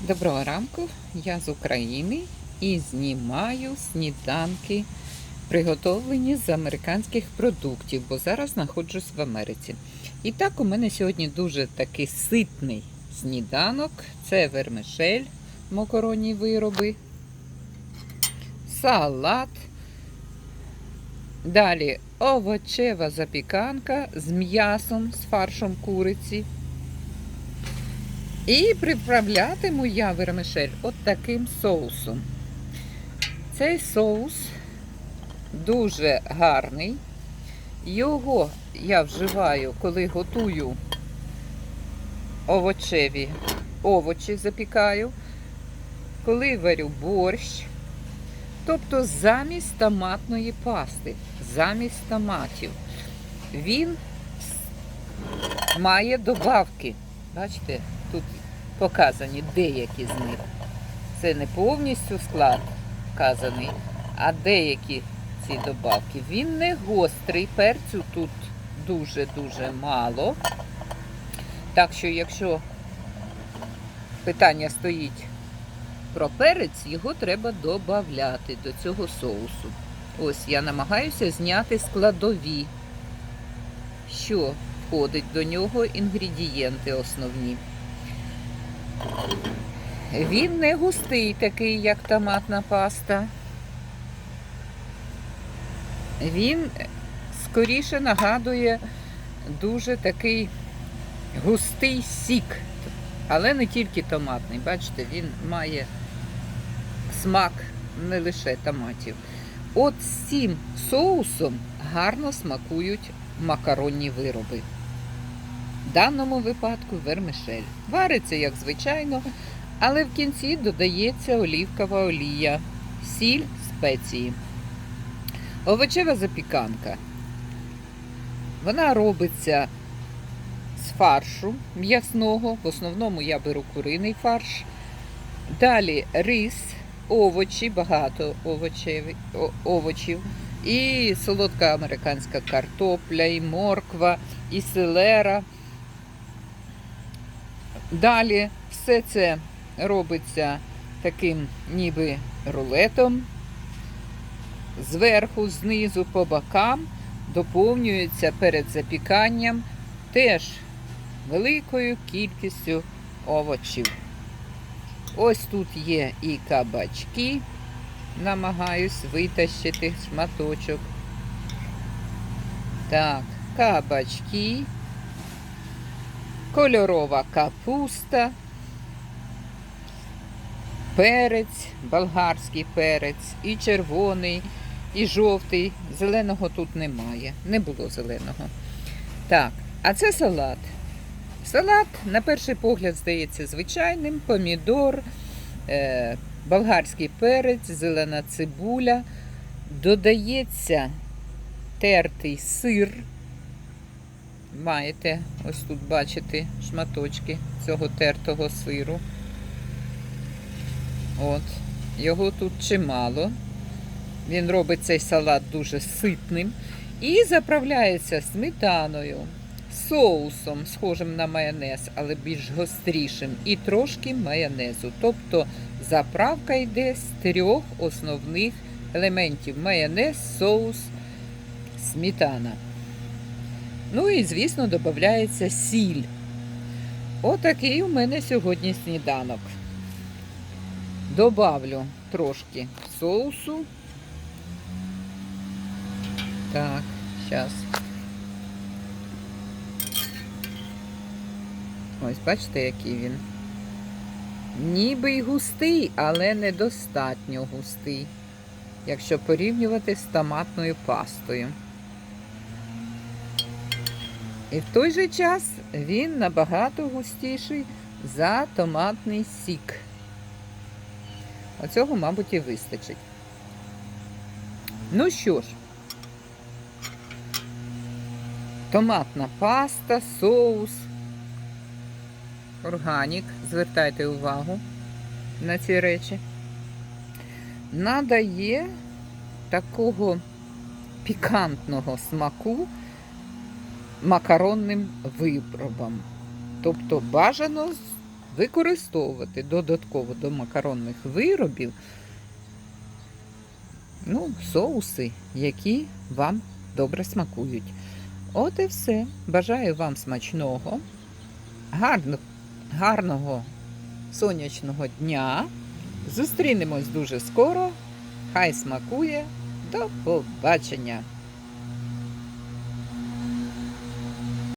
Доброго ранку, я з України і знімаю сніданки, приготовлені з американських продуктів, бо зараз знаходжусь в Америці. І так, у мене сьогодні дуже такий ситний сніданок. Це вермишель, макаронні вироби, салат. Далі овочева запіканка з м'ясом, з фаршом куриці. І приправлятиму я вермишель от таким соусом. Цей соус дуже гарний. Його я вживаю, коли готую овочеві овочі запікаю, коли варю борщ. Тобто замість томатної пасти, замість томатів. Він має добавки. Бачите, тут показані деякі з них. Це не повністю склад вказаний, а деякі ці добавки. Він не гострий, перцю тут дуже-дуже мало. Так що, якщо питання стоїть про перець, його треба додати до цього соусу. Ось я намагаюся зняти складові, що входить до нього інгредієнти основні. Він не густий такий, як томатна паста. Він скоріше нагадує дуже такий густий сік, але не тільки томатний. Бачите, він має смак не лише томатів. От з цим соусом гарно смакують макаронні вироби. В даному випадку вермишель. Вариться, як звичайно, але в кінці додається олівкова олія, сіль, спеції. Овочева запіканка. Вона робиться з фаршу м'ясного. В основному я беру куриний фарш. Далі рис, овочі, багато овочів, овочів. І солодка американська картопля, і морква, і селера. Далі все це робиться таким ніби рулетом. Зверху, знизу, по бокам доповнюється перед запіканням теж великою кількістю овочів. Ось тут є і кабачки. Намагаюсь витащити шматочок. Так, кабачки кольорова капуста, перець, болгарський перець, і червоний, і жовтий. Зеленого тут немає, не було зеленого. Так, а це салат. Салат, на перший погляд, здається, звичайним, помідор, е, болгарський перець, зелена цибуля. Додається тертий сир. Маєте ось тут бачите шматочки цього тертого сиру. От, його тут чимало. Він робить цей салат дуже ситним. І заправляється сметаною, соусом, схожим на майонез, але більш гострішим, і трошки майонезу. Тобто заправка йде з трьох основних елементів: майонез, соус, сметана. Ну і, звісно, додається сіль. Отакий у мене сьогодні сніданок. Добавлю трошки соусу. Так, зараз. Ось, бачите, який він. Ніби й густий, але недостатньо густий, якщо порівнювати з томатною пастою. І в той же час він набагато густіший за томатний сік. Оцього, мабуть, і вистачить. Ну що ж, томатна паста, соус, органік. Звертайте увагу на ці речі. Надає такого пікантного смаку макаронним виробам. Тобто бажано використовувати додатково до макаронних виробів ну, соуси, які вам добре смакують. От і все. Бажаю вам смачного, гарно, гарного сонячного дня. Зустрінемось дуже скоро. Хай смакує. До побачення!